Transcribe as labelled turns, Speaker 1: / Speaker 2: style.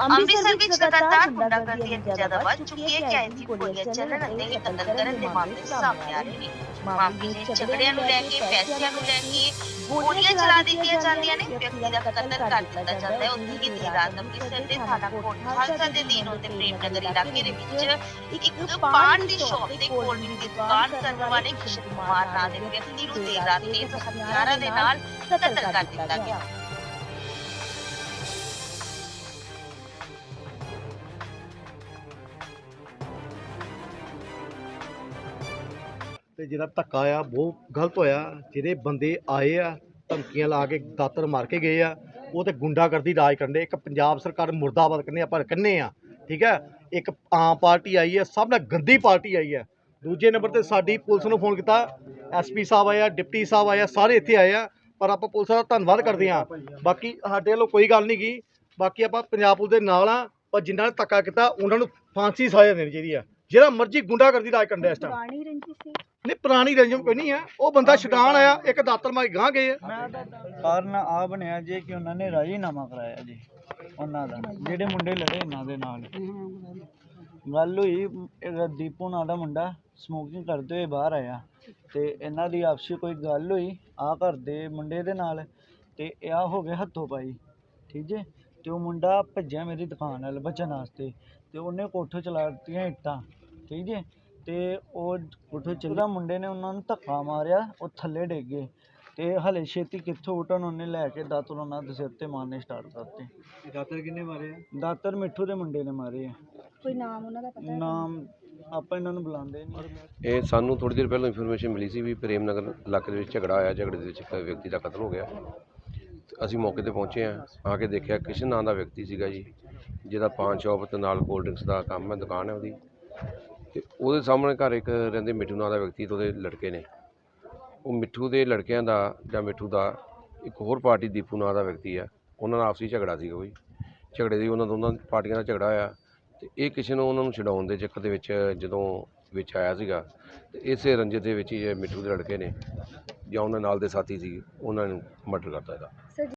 Speaker 1: ਅੰਮ੍ਰਿਤਸਰ ਵਿੱਚ ਲਗਾਤਾਰ ਗੁੰਡਾਗਰਦੀ ਇੰਨੀ ਜ਼ਿਆਦਾ ਵੱਧ ਚੁੱਕੀ ਹੈ ਕਿ ਆਏ ਦਿਨ ਗੋਲੀਆਂ ਚੱਲਣ ਅਤੇ ਕਤਲ ਕਰਨ ਦੇ ਮਾਮਲੇ ਸਾਹਮਣੇ ਆ ਰਹੇ ਨੇ। ਮਾਮਲੇ ਦੇ ਝਗੜਿਆਂ ਨੂੰ ਲੈ ਕੇ ਪੈਸਿਆਂ ਨੂੰ ਲੈ ਕੇ ਗੋਲੀਆਂ ਚਲਾ ਦਿੱਤੀਆਂ ਜਾਂਦੀਆਂ ਨੇ। ਵਿਅਕਤੀ ਦਾ ਕਤਲ ਕਰ ਦਿੱਤਾ ਜਾਂਦਾ ਹੈ। ਉੱਥੇ ਹੀ ਦੇਰ ਰਾਤ ਅੰਮ੍ਰਿਤਸਰ ਦੇ ਥਾਣਾ ਕੋਟ ਖਾਲਸਾ ਦੇ ਦੀਨ ਤੇ ਪ੍ਰੇਮ ਨਗਰ ਇਲਾਕੇ ਦੇ ਵਿੱਚ ਇੱਕ ਪਾਨ ਦੀ ਸ਼ਾਪ ਤੇ ਡਰਿੰਕ ਦੀ ਦੁਕਾਨ ਕਰਨ ਵਾਲੇ ਕਿਸ਼ਨ ਕੁਮਾਰ ਨਾਂ ਦੇ ਵਿਅਕਤੀ ਨੂੰ ਦੇਰ ਰਾਤ ਤੇਜ਼ ਹਥਿਆਰਾਂ ਦੇ ਨਾਲ ਕਤਲ ਕਰ ਦਿੱਤਾ ਗਿਆ।
Speaker 2: ਤੇ ਜਿਹੜਾ ਧੱਕਾ ਆ, ਬਹੁਤ ਗਲਤ ਹੋਇਆ। ਜਿਹੜੇ ਬੰਦੇ ਆਏ ਆ, ਧਮਕੀਆਂ ਲਾ ਕੇ ਦਾਤਰ ਮਾਰ ਕੇ ਗਏ ਆ, ਉਹ ਤੇ ਗੁੰਡਾਗਰਦੀ ਰਾਜ ਕਰਦੇ ਇੱਕ ਪੰਜਾਬ ਸਰਕਾਰ ਮੁਰਦਾਬਾਦ ਕਹਿੰਦੇ ਆਪਾਂ ਕਹਿੰਦੇ ਆ, ਠੀਕ ਹੈ ਇੱਕ ਆਮ ਪਾਰਟੀ ਆਈ ਹੈ ਸਭ ਨਾਲ ਗੰਦੀ ਪਾਰਟੀ ਆਈ ਹੈ ਦੂਜੇ ਨੰਬਰ ਤੇ ਸਾਡੀ ਪੁਲਿਸ ਨੂੰ ਫੋਨ ਕੀਤਾ। ਐਸਪੀ ਸਾਹਿਬ ਆਇਆ ਡਿਪਟੀ ਸਾਹਿਬ ਆਇਆ ਸਾਰੇ ਇੱਥੇ ਆਏ ਆ, ਪਰ ਆਪਾਂ ਪੁਲਿਸ ਦਾ ਧੰਨਵਾਦ ਕਰਦੇ ਆ। ਬਾਕੀ ਸਾਡੇ ਵੱਲੋਂ ਕੋਈ ਗੱਲ ਨਹੀਂ ਗਈ। ਬਾਕੀ ਆਪਾਂ ਪੰਜਾਬ ਪੁਲਿਸ ਦੇ ਨਾਲ ਆ, ਪਰ ਜਿਨ੍ਹਾਂ ਨੇ ਧੱਕਾ ਕੀਤਾ, ਉਹਨਾਂ ਨੂੰ ਫਾਂਸੀ ਸਜ਼ਾ ਦੇਣੀ ਚਾਹੀਦੀ ਆ। ਜਿਹੜਾ ਮਰਜ਼ੀ ਗੁੰਡਾਗਰਦੀ ਰਾਜ ਕਰਨ ਇਸ ਟਾਈਮ ਨਹੀਂ ਪੁਰਾਣੀ ਰੰਜਮ ਕੋਈ ਨਹੀਂ ਹੈ ਉਹ ਬੰਦਾ ਛਡਾਣ ਆਇਆ ਇੱਕ ਦਾਤਰ ਮਾਰ ਗਾਂ ਗਏ ਆ।
Speaker 3: ਕਾਰਨ ਆ ਬਣਿਆ ਜੇ ਕਿ ਉਹਨਾਂ ਨੇ ਰਾਜੀਨਾਮਾ ਕਰਾਇਆ ਜੀ ਉਹਨਾਂ ਦਾ। ਜਿਹੜੇ ਮੁੰਡੇ ਲੜੇ ਇਹਨਾਂ ਦੇ ਨਾਲ। ਗੱਲ ਹੋਈ ਇਹ ਦੀਪੂ ਨਾਂ ਦਾ ਮੁੰਡਾ ਸਮੋਕਿੰਗ ਕਰਦੇ ਹੋਏ ਬਾਹਰ ਆਇਆ। ਤੇ ਇਹਨਾਂ ਦੀ ਆਪਸੀ ਕੋਈ ਗੱਲ ਹੋਈ ਆ ਘਰ ਦੇ ਮੁੰਡੇ ਦੇ ਨਾਲ। ਤੇ ਇਹ ਆ ਹੋ ਗਏ ਹੱਥੋਂ ਪਾਈ ਠੀਕ ਜੇ? ਤੇ ਉਹ ਮੁੰਡਾ ਭੱਜਿਆ ਮੇਰੀ ਦੁਕਾਨ ਵੱਲ ਬਚਣ ਵਾਸਤੇ। ਤੇ ਉਹਨੇ ਕੋਠੇ ਚਲਾ ਦਿੱਤੀਆਂ ਇੱਟਾਂ ਠੀਕ ਜੇ? ਤੇ ਉਹ ਕੋਠੇ ਚੱਲਦਾ ਮੁੰਡੇ ਨੇ ਉਹਨਾਂ ਨੂੰ ਧੱਕਾ ਮਾਰਿਆ ਉਹ ਥੱਲੇ ਡਿੱਗ ਗਏ ਤੇ ਹਲੇ ਛੇਤੀ ਕਿੱਥੋਂ ਉਠਣ ਉਹਨੇ ਲੈ ਕੇ ਦਾਤਰ ਉਹਨਾਂ ਦੇ ਸਿਰ ਤੇ ਮਾਰਨੇ ਸਟਾਰਟ ਕਰਤੇ।
Speaker 2: ਦਾਤਰ ਕਿੰਨੇ ਮਾਰੇ
Speaker 3: ਦਾਤਰ ਮਿੱਠੂ ਦੇ ਮੁੰਡੇ ਨੇ ਮਾਰੇ ਆ।
Speaker 4: ਕੋਈ ਨਾਮ ਉਹਨਾਂ ਦਾ ਪਤਾ
Speaker 3: ਨਾਮ ਆਪਾਂ ਇਹਨਾਂ ਨੂੰ ਬੁਲਾਉਂਦੇ ਨਹੀਂ
Speaker 5: ਇਹ ਸਾਨੂੰ ਥੋੜੀ ਦੇਰ ਪਹਿਲਾਂ ਇਨਫੋਰਮੇਸ਼ਨ ਮਿਲੀ ਸੀ ਵੀ ਪ੍ਰੇਮ ਨਗਰ ਇਲਾਕੇ ਦੇ ਵਿੱਚ ਝਗੜਾ ਹੋਇਆ ਝਗੜੇ ਦੇ ਵਿੱਚ ਇੱਕ ਵਿਅਕਤੀ ਦਾ ਕਤਲ ਹੋ ਗਿਆ। ਅਸੀਂ ਮੌਕੇ ਤੇ ਪਹੁੰਚੇ ਆ ਆ ਕੇ ਦੇਖਿਆ ਕਿਸ਼ਨ ਨਾਂ ਦਾ ਵਿਅਕਤੀ ਸੀਗਾ ਜੀ ਜਿਹਦਾ ਪਾਨ ਸ਼ਾਪ ਤੇ ਨਾਲ ਕੋਲਡ ਡਰਿੰਕਸ ਦਾ ਕੰਮ ਹੈ ਦੁਕਾਨ ਹੈ ਉਹਦੀ। ਤੇ ਉਹਦੇ ਸਾਹਮਣੇ ਘਰ ਇੱਕ ਰਹਿੰਦੇ ਮਿੱਠੂ ਨਾਂ ਦਾ ਵਿਅਕਤੀ ਤੇ ਉਹਦੇ ਲੜਕੇ ਨੇ। ਉਹ ਮਿੱਠੂ ਦੇ ਲੜਕਿਆਂ ਦਾ ਜਾਂ ਮਿੱਠੂ ਦਾ ਇੱਕ ਹੋਰ ਪਾਰਟੀ ਦੀਪੂ ਨਾਂ ਦਾ ਵਿਅਕਤੀ ਆ। ਉਹਨਾਂ ਨਾਲ ਆਪਸੀ ਝਗੜਾ ਸੀਗਾ ਕੋਈ। ਝਗੜੇ ਦੀ ਉਹਨਾਂ ਦੋਨਾਂ ਪਾਰਟੀਆਂ ਦਾ ਝਗੜਾ ਹੋਇਆ ਤੇ ਇਹ ਕਿਸੇ ਨੂੰ ਉਹਨਾਂ ਨੂੰ ਛਡਾਉਣ ਦੇ ਚੱਕਰ ਦੇ ਵਿੱਚ ਜਦੋਂ ਵਿੱਚ ਆਇਆ ਸੀਗਾ ਤੇ ਇਸੇ ਰੰਜਿਤ ਦੇ ਵਿੱਚ ਹੀ ਇਹ ਮਿੱਠੂ ਦੇ ਲੜਕੇ ਨੇ ਜਾਂ ਉਹਨਾਂ ਨਾਲ ਦੇ ਸਾਥੀ ਸੀ, ਉਹਨਾਂ ਨੂੰ ਮਰਡਰ ਕਰਤਾ ਇਹਦਾ।